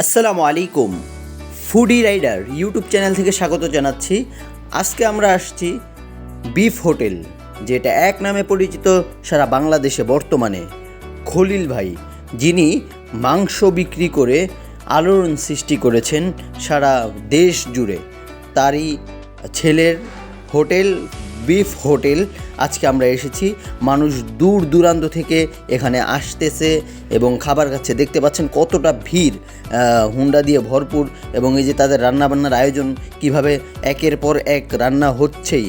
আসসালামু আলাইকুম। Foodie rider YouTube channel থেকে স্বাগত জানাচ্ছি। আজকে আমরা আসছি বিফ হোটেল, যেটা এক নামে পরিচিত সারা বাংলাদেশে বর্তমানে। খলিল ভাই, যিনি মাংস বিক্রি করে আলোড়ন সৃষ্টি করেছেন সারা দেশ জুড়ে। তারই ছেলের হোটেল, বিফ হোটেল আজকে আমরা এসেছি। মানুষ দূর দূরান্ত থেকে এখানে আসতেছে এবং খাবার খাচ্ছে। দেখতে পাচ্ছেন কতটা ভিড় হুন্ডা দিয়ে ভরপুর এবং এই যে তাদের রান্নাবান্নার আয়োজন, কীভাবে একের পর এক রান্না হচ্ছেই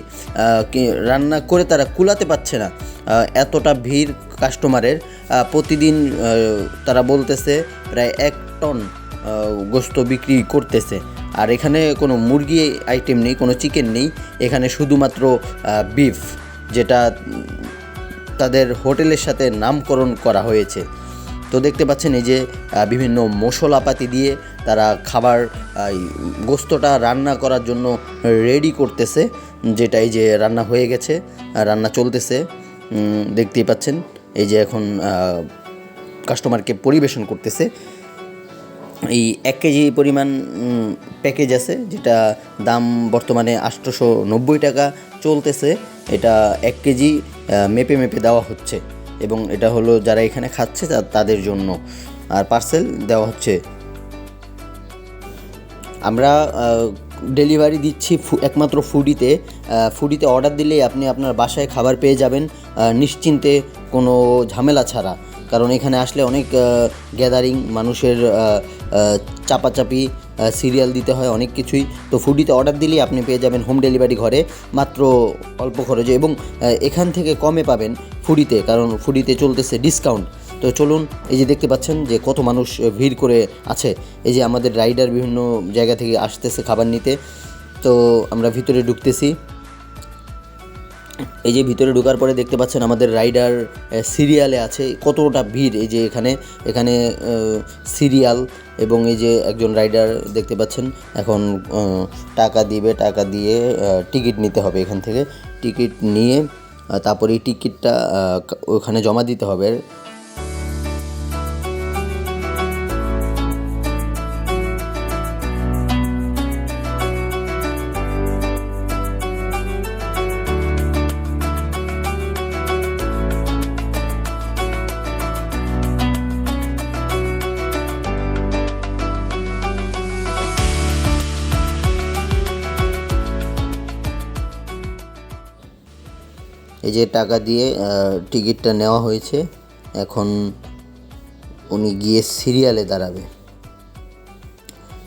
রান্না করে তারা কুলাতে পারছে না এতটা ভিড় কাস্টমারের। প্রতিদিন তারা বলতেছে প্রায় এক টন গোস্ত বিক্রি করতেছে। আর এখানে কোনো মুরগি আইটেম নেই, কোনো চিকেন নেই। এখানে শুধুমাত্র বিফ যেটা তাদের হোটেলের সাথে নামকরণ করা হয়েছে। তো দেখতে পাচ্ছেন এই যে বিভিন্ন মশলাপাতি দিয়ে তারা খাবার গোস্তটা রান্না করার জন্য রেডি করতেছে, যেটা এই যে রান্না হয়ে গেছে, রান্না চলতেছে। দেখতেই পাচ্ছেন এই যে এখন কাস্টমারকে পরিবেশন করতেছে। এই এক কেজি পরিমাণ প্যাকেজ আছে, যেটা দাম বর্তমানে আটশোশো নব্বই টাকা চলতেছে। এটা এক কেজি মেপে মেপে দেওয়া হচ্ছে। এবং এটা হলো যারা এখানে খাচ্ছে তাদের জন্য। আর পার্সেল দেওয়া হচ্ছে। আমরা ডেলিভারি দিচ্ছি একমাত্র ফুডিতে ফুডিতে অর্ডার দিলেই আপনি আপনার বাসায় খাবার পেয়ে যাবেন। নিশ্চিন্তে কোনো ঝামেলা ছাড়া। কারণ এখানে আসলে অনেক গ্যাদারিং মানুষের চাপাচাপি সিরিয়াল দিতে হয় অনেক কিছুই। তো ফুডিতে অর্ডার দিলেই আপনি পেয়ে যাবেন হোম ডেলিভারি ঘরে, মাত্র অল্প খরচে এবং এখান থেকে কমে পাবেন ফুডিতে কারণ ফুডিতে চলতেছে ডিসকাউন্ট তো চলুন, এই যে দেখতে পাচ্ছেন যে কত মানুষ ভিড় করে আছে। এই যে আমাদের রাইডার বিভিন্ন জায়গা থেকে আসতেছে খাবার নিতে। তো আমরা ভিতরে ঢুকতেছি। এই যে ভিতরে ঢোকার পরে দেখতে পাচ্ছেন আমাদের রাইডার সিরিয়ালে আছে কতটা ভিড়। এই যে এখানে এখানে সিরিয়াল এবং এই যে একজন রাইডার দেখতে পাচ্ছেন। এখন টাকা দিবে, টাকা দিয়ে টিকিট নিতে হবে এখান থেকে। টিকিট নিয়ে তারপরে এই টিকিটটা ওখানে জমা দিতে হবে। এই যে টাকা দিয়ে টিকিটটা নেওয়া হয়েছে, এখন উনি গিয়ে সিরিয়ালে দাঁড়াবে।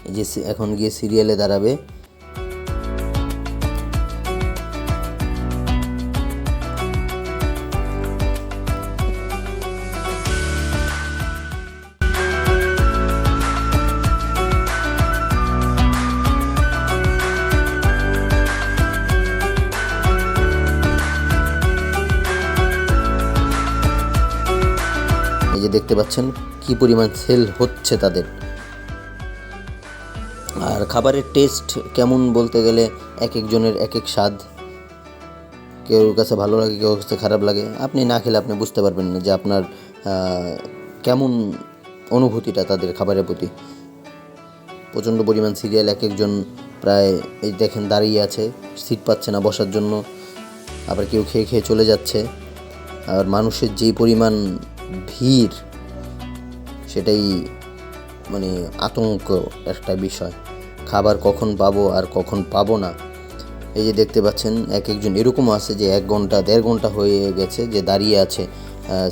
এই যে এখন গিয়ে সিরিয়ালে দাঁড়াবে। দেখতে পাচ্ছেন কি পরিমাণ সেল হচ্ছে তাদের। আর খাবারের টেস্ট কেমন বলতে গেলে এক একজনের এক এক স্বাদ। কেউ কাছে ভালো লাগে, কেউ কাছে খারাপ লাগে, আপনি না খেলে আপনি বুঝতে পারবেন না যে আপনার কেমন অনুভূতিটা তাদের খাবারের প্রতি। প্রচণ্ড পরিমাণ সিরিয়াল এক একজন প্রায় এই দেখেন দাঁড়িয়ে আছে, সিট পাচ্ছে না বসার জন্য। আবার কেউ খেয়ে খেয়ে চলে যাচ্ছে। আর মানুষের যেই পরিমাণ ভিড়, সেটাই মানে আতঙ্ক একটা বিষয়। খাবার কখন পাবো আর কখন পাবো না। এই যে দেখতে পাচ্ছেন এক একজন এরকমও আছে যে এক ঘণ্টা, দেড় ঘণ্টা হয়ে গেছে যে দাঁড়িয়ে আছে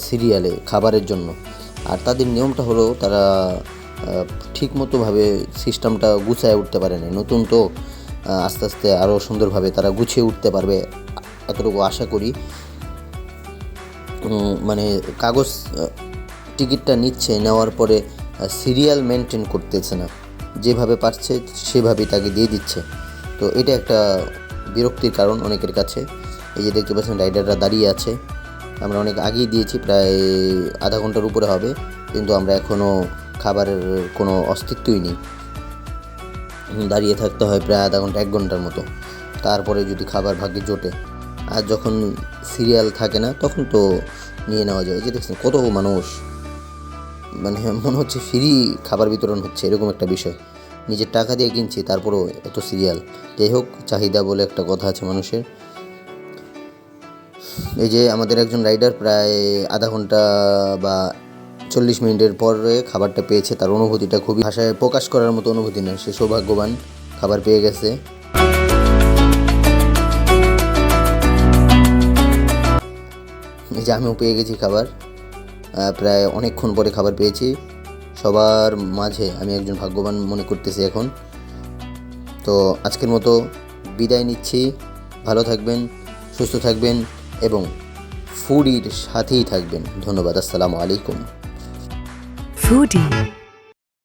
সিরিয়ালে খাবারের জন্য। আর তাদের নিয়মটা হলো তারা ঠিক মতোভাবে সিস্টেমটা গুছায় উঠতে পারে না। নতুন তো আস্তে আস্তে আরও সুন্দরভাবে তারা গুছিয়ে উঠতে পারবে। এতটুকু আশা করি। মানে কাগজ টিকিটটা নিচ্ছে, নেওয়ার পরে সিরিয়াল মেনটেন করতেছে না। যেভাবে পারছে, সেভাবেই তাকে দিয়ে দিচ্ছে। তো এটা একটা বিরক্তির কারণ অনেকের কাছে। এই যে দেখতে পাচ্ছেন রাইডাররা দাঁড়িয়ে আছে। আমরা অনেক আগেই দিয়েছি, প্রায় আধা ঘণ্টার উপরে হবে। কিন্তু আমরা এখনও খাবারের কোনো অস্তিত্বই নেই। দাঁড়িয়ে থাকতে হয় প্রায় আধা ঘণ্টা, এক ঘণ্টার মতো। তারপরে যদি খাবার ভাগ্যে জোটে আর যখন সিরিয়াল থাকে না, তখন তো নিয়ে নেওয়া যায়। যে দেখছেন, কত মানুষ মানে মনে হচ্ছে ফ্রি খাবার বিতরণ হচ্ছে, এরকম একটা বিষয়। নিজের টাকা দিয়ে কিনছি, তারপরও এত সিরিয়াল যাই হোক, চাহিদা বলে একটা কথা আছে মানুষের। এই যে আমাদের একজন রাইডার প্রায় আধা ঘণ্টা বা চল্লিশ মিনিটের পরে খাবারটা পেয়েছে, তার অনুভূতিটা খুবই ভাষায় প্রকাশ করার মতো অনুভূতি না সে সৌভাগ্যবান, খাবার পেয়ে গেছে। যে আমিও পেয়ে গেছি খাবার প্রায় অনেকক্ষণ পরে খাবার পেয়েছি। সবার মাঝে আমি একজন ভাগ্যবান মনে করতেছি এখন। তো আজকের মতো বিদায় নিচ্ছি। ভালো থাকবেন, সুস্থ থাকবেন এবং ফুডির সাথেই থাকবেন। ধন্যবাদ, আসসালামু আলাইকুম। Foodie.